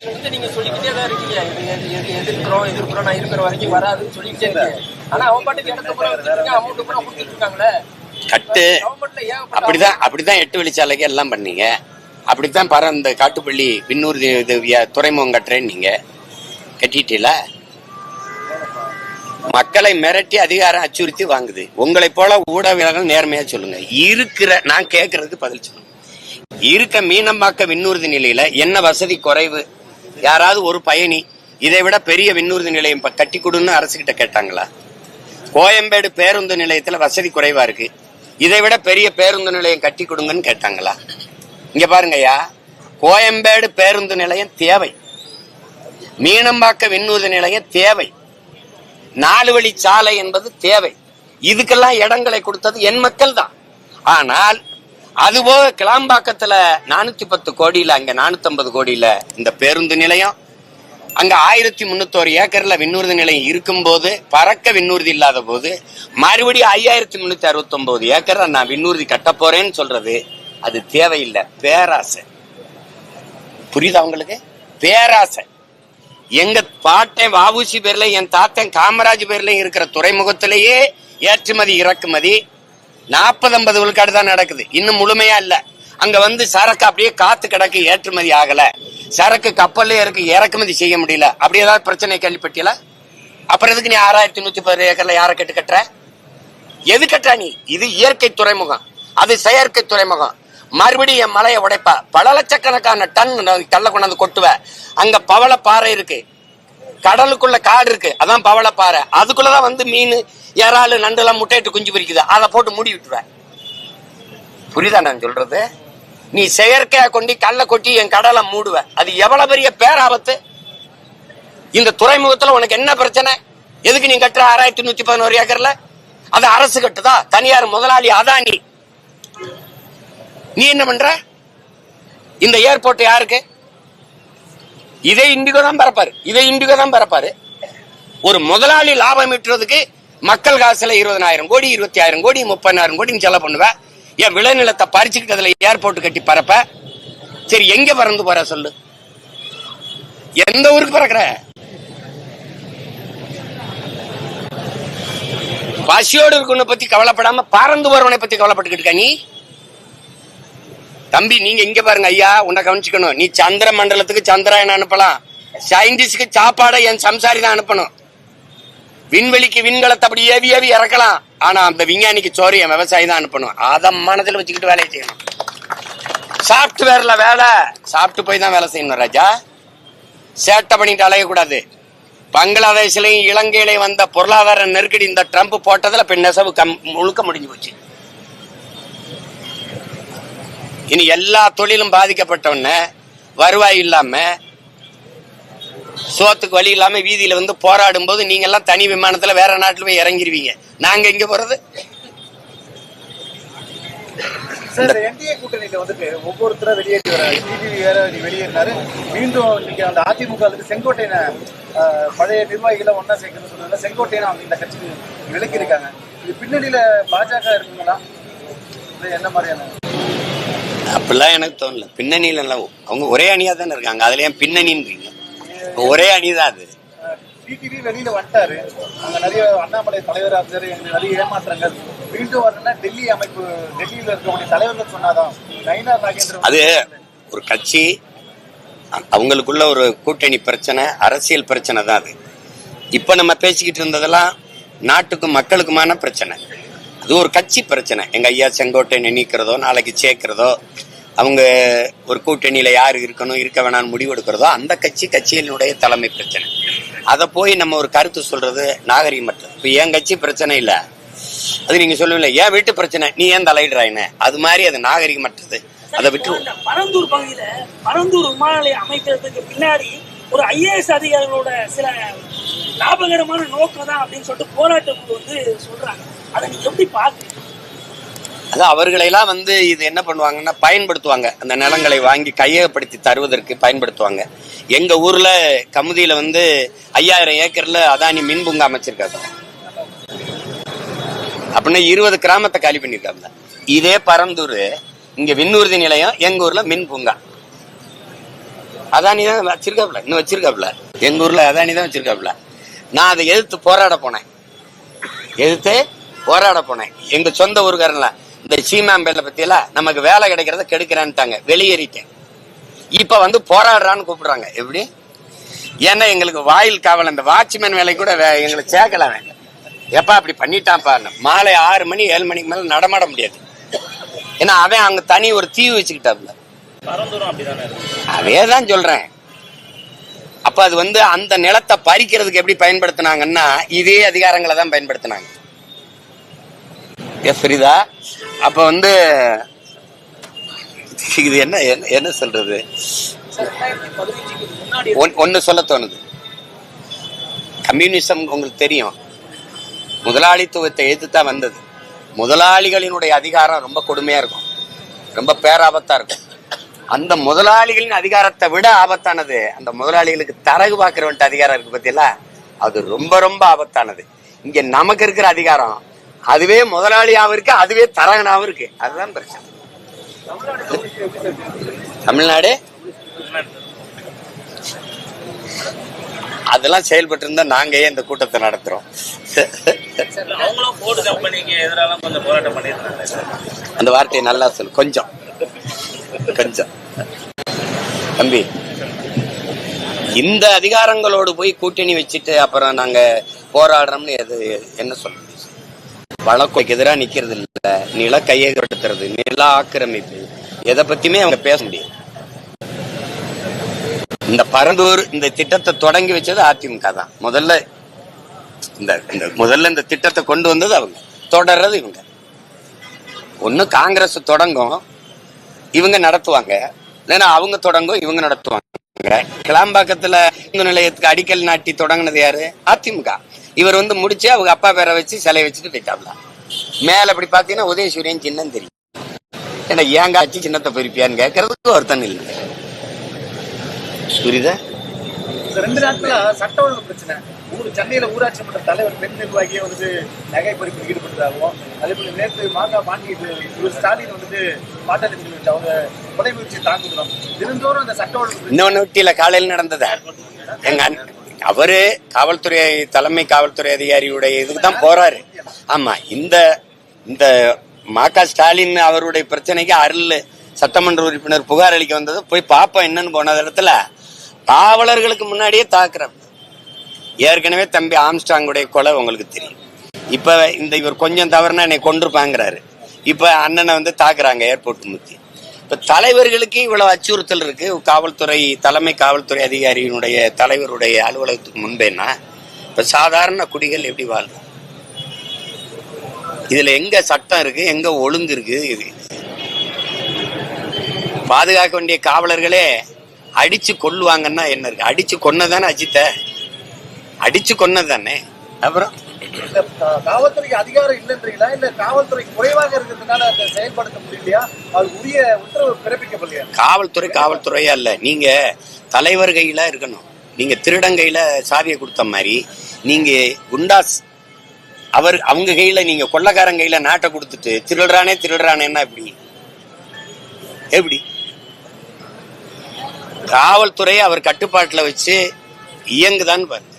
வந்து நீங்க சொல்லிக்கிட்டே தான் இருக்கீங்க. இது எது- எது- எதிர்க்கிறோம் எதிர்க்கிறோம் நான் இருக்கிற வரைக்கும் வராதுன்னு சொல்லிக்கிட்டே இருக்கீங்க ஆனா அவன் பாட்டுக்கு இடத்த பூரா வித்துட்டு அமௌண்ட் பூரா கொடுத்துட்டு இருக்காங்களே கட்டு. அப்படிதான் அப்படிதான் எட்டு வழிச்சாலைக்கு எல்லாம் பண்ணீங்க. அப்படித்தான் பர இந்த காட்டுப்பள்ளி விண்ணூர் துறைமுகம் கட்டுறேன்னு நீங்க கட்டிட்டீல? மக்களை மிரட்டி அதிகாரம் அச்சுறுத்தி வாங்குது. உங்களை போல ஊடகங்கள் நேர்மையா சொல்லுங்க. இருக்கிற நான் கேட்கறதுக்கு பதில் சொல்லுங்க. இருக்க மீனம்பாக்க விண்ணூர்தி நிலையில என்ன வசதி குறைவு? யாராவது ஒரு பயணி இதை விட பெரிய விண்ணூர்தி நிலையம் கட்டி கொடுன்னு அரசுகிட்ட கேட்டாங்களா? கோயம்பேடு பேருந்து நிலையத்துல வசதி குறைவா இருக்கு. இதை விட பெரிய பேருந்து நிலையம் கட்டி கொடுங்கன்னு கேட்டாங்களா? இங்க பாருங்கய்யா கோயம்பேடு பேருந்து நிலையம் தேவை. மீனம்பாக்க விண்ணூர்தி நிலையம் தேவை. நாலு வழி சாலை என்பது தேவை. இதுக்கெல்லாம் இடங்களை கொடுத்தது என் மக்கள் தான் ஆனால் அதுபோக கிளாம்பாக்கத்துல நானூத்தி பத்து கோடியில அங்க நானூத்தி ஐம்பது கோடியில இந்த பேருந்து நிலையம். அங்க ஆயிரத்தி முன்னூத்தோரு ஏக்கர்ல விண்ணூர்தி நிலையம் இருக்கும் போது பறக்க விண்ணூர்தி இல்லாத போது மறுபடியும் ஐயாயிரத்தி முன்னூத்தி அறுபத்தி ஒன்பது ஏக்கர் நான் விண்ணூர்தி கட்ட போறேன்னு சொல்றது. அது தேவையில்லை. பேராசை. புரியுதா உங்களுக்கு? பேராசை. எங்க பாட்டன் வாவூசி பேர்ல என் தாத்தன் காமராஜ் பேர்ல இருக்கிற துறைமுகத்திலேயே ஏற்றுமதி இறக்குமதி நாற்பது ஐம்பது விழுக்காடு தான் நடக்குது. இன்னும் முழுமையா இல்ல. அங்க வந்து சரக்கு அப்படியே காத்து கிடக்கு ஏற்றுமதி ஆகல. சரக்கு கப்பல்ல இருக்கு இறக்குமதி செய்ய முடியல. அப்படி ஏதாவது பிரச்சனை கேள்விப்பட்டியல அப்புறம் எதுக்கு நீ ஆறாயிரத்தி நூத்தி பத்து ஏக்கர்ல யாரை கட்டு கட்டுற? எது கட்டுற நீ? இது இயற்கை துறைமுகம். அது செயற்கை துறைமுகம். மறுபடியும் என் மலையை உடைப்ப. பல லட்சக்கணக்கான டன் கல்ல கொண்டாந்து கொட்டுவ. அங்க பவள பாறை இருக்கு. கடலுக்குள்ள காடு இருக்கு. அதான் பவளப்பாறை. அதுக்குள்ளதான் வந்து மீன் இறாலு நண்டுலாம் முட்டையிட்டு குஞ்சு பிரிக்குது அதை போட்டு மூடி விட்டுருவேன் புரியுதா நான் சொல்றது? நீ செயற்கையா கொண்டு கல்லை கொட்டி என் கடலை மூடுவ. அது எவ்வளவு பெரிய பேராபத்து? இந்த துறைமுகத்துல உனக்கு என்ன பிரச்சனை? எதுக்கு நீ கட்டுற ஆறாயிரத்தி நூத்தி பதினோரு ஏக்கர்ல? அது அரசு கட்டுதா? தனியார் முதலாளி அதானி. நீ என்ன பண்ற? இந்த ஏர்போர்ட் யாருக்கு? இதே இண்டிகோ தான் பரப்பாரு. இதே இண்டிகோ தான் பரப்பாரு. ஒரு முதலாளி லாபம் ஈட்டுறதுக்கு மக்கள் காசுல இருபதனாயிரம் கோடி இருபத்தி ஆயிரம் கோடி முப்பதாயிரம் கோடி செலவு பண்ணுவேன் என் விளைநிலத்தை பறிச்சுக்கிட்டு அதுல ஏர்போர்ட் கட்டி பறப்ப சரி எங்க பறந்து போற சொல்லு. எந்த ஊருக்கு பறக்குற? பசியோடு இருக்கணும் பத்தி கவலைப்படாம பறந்து வரவனை பத்தி கவலைப்பட்டுக்கிட்டு இருக்க நீ? தம்பி நீங்க இங்க பாருங்க ஐயா உன்னை கவனிச்சுக்கணும். நீ சந்திர மண்டலத்துக்கு சந்திராயன் அனுப்பலாம். சயின்டிஸ்டுக்கு சாப்பாடை என் சம்சாரி தான் அனுப்பணும். விண்வெளிக்கு விண்கலத்தை அப்படி ஏவி ஏவி இறக்கலாம். ஆனா அந்த விஞ்ஞானிக்கு சோறு என் விவசாயி தான் அனுப்பணும். அதை மனதில் வச்சுக்கிட்டு வேலையை செய்யணும். சாப்ட்வேர்ல வேலை. சாப்பிட்டு போய் தான் வேலை செய்யணும் ராஜா. சேட்டை பண்ணிட்டு அலையக்கூடாது. பங்களாதேஷ்லயும் இலங்கையிலையும் வந்த பொருளாதார நெருக்கடி இந்த ட்ரம்ப் போட்டதுல இப்ப நெசவு கம் முழுக்க முடிஞ்சு போச்சு. இனி எல்லா தொழிலும் பாதிக்கப்பட்டவன வருவாய் இல்லாம சோத்துக்கு வழி இல்லாம வீதியில வந்து போராடும் போது நீங்க எல்லாம் தனி விமானத்துல வேற நாட்டுல போய் இறங்கிருவீங்க. நாங்க எங்க போறது? சார் என்டிஏ கூட்டணியில வந்துட்டு ஒவ்வொருத்தரா வெளியேறி வர டிடிவி வேற வெளியேறினாரு. மீண்டும் இன்னைக்கு அந்த அதிமுக வந்து செங்கோட்டையனை பழைய நிர்வாகிகளை ஒன்னா சேர்க்கணும்னு சொன்னதுல செங்கோட்டையனை அவங்க இந்த கட்சிக்கு விலக்கி இருக்காங்க இது பின்னணியில பாஜக இருக்குங்களா? என்ன மாதிரியான அப்படிலாம் எனக்கு தோணல. பின்னணியில அவங்க ஒரே அணியா தானே இருக்காங்க. அதுல ஏன் பின்னணின்றீங்க? ஒரே அணிதான் அது. டிடிவி வெளியில வந்துட்டாரு. அங்க நிறைய அண்ணாமலை தலைவரா இருந்தாரு எங்களுக்கு நிறைய ஏமாற்றங்கள் மீண்டும் வரணும்னா டெல்லி அமைப்பு டெல்லியில இருக்கக்கூடிய தலைவர்கள் சொன்னாதான் அது ஒரு கட்சி அவங்களுக்குள்ள ஒரு கூட்டணி பிரச்சனை அரசியல் பிரச்சனை தான் அது. இப்ப நம்ம பேசிக்கிட்டு இருந்ததெல்லாம் நாட்டுக்கும் மக்களுக்குமான பிரச்சனை. அது ஒரு கட்சி பிரச்சனை. எங்க ஐயா செங்கோட்டை நினைக்கிறதோ நாளைக்கு சேர்க்கிறதோ அவங்க ஒரு கூட்டணியில யார் இருக்கணும் இருக்க வேணாம்னு முடிவு எடுக்கிறதோ அந்த கட்சி கட்சியினுடைய தலைமை பிரச்சனை. அதை போய் நம்ம ஒரு கருத்து சொல்றது நாகரிகமற்றது இப்ப என் கட்சி பிரச்சனை இல்ல. அது நீங்க சொல்லுவீங்களா ஏன் வீட்டு பிரச்சனை? நீ ஏன் தலையிடுறாயின்னு அது மாதிரி அது நாகரிகமற்றது. அதை விட்டு பரந்தூர் பகுதியில பரந்தூர் விமான நிலையம் அமைக்கிறதுக்கு பின்னாடி ஒரு ஐஏஎஸ் அதிகாரிகளோட சில லாபகரமான நோக்கம் தான் அப்படின்னு சொல்லிட்டு போராட்ட குழு வந்து சொல்றாங்க. அதை நீங்க எப்படி பாக்குறீங்க வந்து இது என்ன பண்ணுவாங்கன்னா பயன்படுத்துவாங்க. அந்த நிலங்களை வாங்கி கையகப்படுத்தி தருவதற்கு பயன்படுத்துவாங்க. எங்க ஊர்ல கமுதியில வந்து ஐயாயிரம் ஏக்கர்ல அதானி மின் பூங்கா அமைச்சிருக்காங்க. அப்படின்னா இருபது கிராமத்தை காலி பண்ணிருக்காங்க இதே பரந்தூர் இங்க விண்ணூர்தி நிலையம் எங்க ஊர்ல மின் பூங்கா. அதானி தான் வச்சிருக்காப்ல இன்னும் வச்சிருக்காப்ல எங்க ஊர்ல அதானி தான் வச்சிருக்காப்ல நான் அதை எதிர்த்து போராட போனேன். எதிர்த்து போராட போனேன். எங்க சொந்த ஊருக்காரன்ல இந்த சீமாம்பேல பத்தியில நமக்கு வேலை கிடைக்கிறத கெடுக்கிறான்ட்டாங்க. வெளியேறிட்டேன். இப்ப வந்து போராடுறான்னு கூப்பிடுறாங்க. எப்படி? ஏன்னா எங்களுக்கு வாயில் காவல் அந்த வாட்ச்மேன் வேலை கூட வே- எங்களுக்கு சேர்க்கல அவன். எப்பா அப்படி பண்ணிட்டான்ப்பா. மாலை ஆறு மணி ஏழு மணிக்கு மேல நடமாட முடியாது. ஏன்னா அவன் அங்க தனி ஒரு தீவு வச்சுக்கிட்டாப்ல அதே தான் சொல்றேன். அப்ப அது வந்து அந்த நிலத்தை பறிக்கிறதுக்கு எப்படி பயன்படுத்தினாங்கன்னா இதே அதிகாரங்களை தான் பயன்படுத்தினாங்க. ஏ, புரியுதா? அப்ப வந்து இது என்ன என்ன- சொல்றது? ஒன்று ஒன்- ஒண்ணு சொல்ல தோணுது. கம்யூனிசம் உங்களுக்கு தெரியும். முதலாளித்துவத்தை எதிர்த்து தான் வந்தது. முதலாளிகளினுடைய அதிகாரம் ரொம்ப கொடுமையா இருக்கும். ரொம்ப பேராபத்தாக இருக்கும். அந்த முதலாளிகளின் அதிகாரத்தை விட ஆபத்தானது அந்த முதலாளிகளுக்கு தரகு பார்க்குறவன்ட்டு அதிகாரம் இருக்கு பத்தியில அது ரொம்ப ரொம்ப ஆபத்தானது. இங்க நமக்கு இருக்கிற அதிகாரம் அதுவே முதலாளியாவும் இருக்கு அதுவே தரகனாவும் இருக்கு. அதுதான் பிரச்சனை. தமிழ்நாடு? அதெல்லாம் செயல்பட்டு இருந்தா நாங்க ஏன் இந்த கூட்டத்தை நடத்துறோம். அந்த வார்த்தையை நல்லா சொல்லு. கொஞ்சம். கொஞ்சம். தம்பி இந்த அதிகாரங்களோடு போய் கூட்டணி வச்சுட்டு அப்புறம் நாங்க போராடுறோம்னு எது என்ன சொல்றது வழக்கு எதிராக நிக்கிறது இல்ல நில கையகப்படுத்துறது நில ஆக்கிரமிப்பு. எதை பத்தியுமே அவங்க பேச முடியாது. இந்த பரந்தூர் இந்த திட்டத்தை தொடங்கி வச்சது அதிமுக தான். முதல்ல இந்த இந்த முதல்ல இந்த திட்டத்தை கொண்டு வந்தது அவங்க. தொடர்றது இவங்க. ஒண்ணு காங்கிரஸ் தொடங்கும் இவங்க நடத்துவாங்க. இல்லைன்னா அவங்க தொடங்கும் இவங்க நடத்துவாங்க. கிளாம்பாக்கத்துல இந்து நிலையத்துக்கு அடிக்கல் நாட்டி தொடங்கினது யாரு? அதிமுக. இவர் வந்து முடிச்சு அவங்க அப்பா பேரை வச்சு சிலையை வச்சுட்டு போயிட்டாப்ல. மேல அப்படி பாத்தீங்கன்னா உதயசூரியன் சின்னம் தெரியும். ஏன்னா ஏங்க ஆச்சு சின்னத்தை பிரிப்பியான்னு கேட்கறதுக்கு ஒருத்தன் இல்லை. புரியுதா? இந்த ரெண்டு நாட்களா சட்ட ஒழுங்கு பிரச்சனை. ஊர் சென்னையில ஊராட்சி மன்ற தலைவர் பெண் நிர்வாகியே வந்து நகை பறிப்பில் ஈடுபட்டதாகவும் அதே போல நேற்று மாங்கா பாண்டி இவர் ஸ்டாலின் வந்துட்டு பாட்டாளி வச்சு அவங்க கொலை முயற்சி தாக்குகிறோம் தினந்தோறும் அந்த சட்ட ஒழுங்கு இன்னொன்னு ஊட்டியில காலையில் நடந்ததா. எங்க அவரு காவல்துறை தலைமை காவல்துறை அதிகாரியுடைய இதுக்கு தான் போறாரு. ஆமா இந்த இந்த மாக்கா ஸ்டாலின் அவருடைய பிரச்சனைக்கு அருள் சட்டமன்ற உறுப்பினர் புகார் அளிக்க வந்தது. போய் பாப்போம் என்னன்னு போன இடத்துல. காவலர்களுக்கு முன்னாடியே தாக்குறாங்க ஏற்கனவே தம்பி ஆம்ஸ்டாங்குடைய கொலை உங்களுக்கு தெரியும். இப்ப இந்த இவர் கொஞ்சம் தவறுனா என்னை கொண்டிருப்பாங்கிறாரு இப்ப அண்ணனை வந்து தாக்குறாங்க ஏர்போர்ட் முத்தி. இப்ப தலைவர்களுக்கு இவ்வளவு அச்சுறுத்தல் இருக்கு. காவல்துறை தலைமை காவல்துறை அதிகாரியினுடைய தலைவருடைய அலுவலகத்துக்கு முன்பேனா இப்ப சாதாரண குடிகள் எப்படி வாழ்றோம் இதுல எங்க சட்டம் இருக்கு? எங்க ஒழுங்கு இருக்கு? இது பாதுகாக்க வேண்டிய காவலர்களே அடிச்சு கொல்லுவாங்கன்னா என்ன இருக்கு? அடிச்சு கொன்னதானே அஜித்த? அடிச்சு கொன்னதானே? அப்புறம்? காவல்துறைக்கு அதிகாரம் இல்லைன்றீங்களா? இல்ல காவல்துறை குறைவாக இருக்கிறதுனால அதை செயல்படுத்த முடியலையா? அது உரிய உத்தரவு பிறப்பிக்கப்படலையா? காவல்துறை காவல்துறையா இல்ல. நீங்க தலைவர் கையில இருக்கணும். நீங்க திருடன் கையில சாவியை கொடுத்த மாதிரி நீங்க குண்டாஸ் அவர் அவங்க கையில நீங்க கொள்ளக்காரன் கையில நாட்டை கொடுத்துட்டு திருடுறானே திருடுறானேன்னா எப்படி? எப்படி? காவல்துறையை அவர் கட்டுப்பாட்டில் வச்சு இயங்குதான்னு பாருங்க.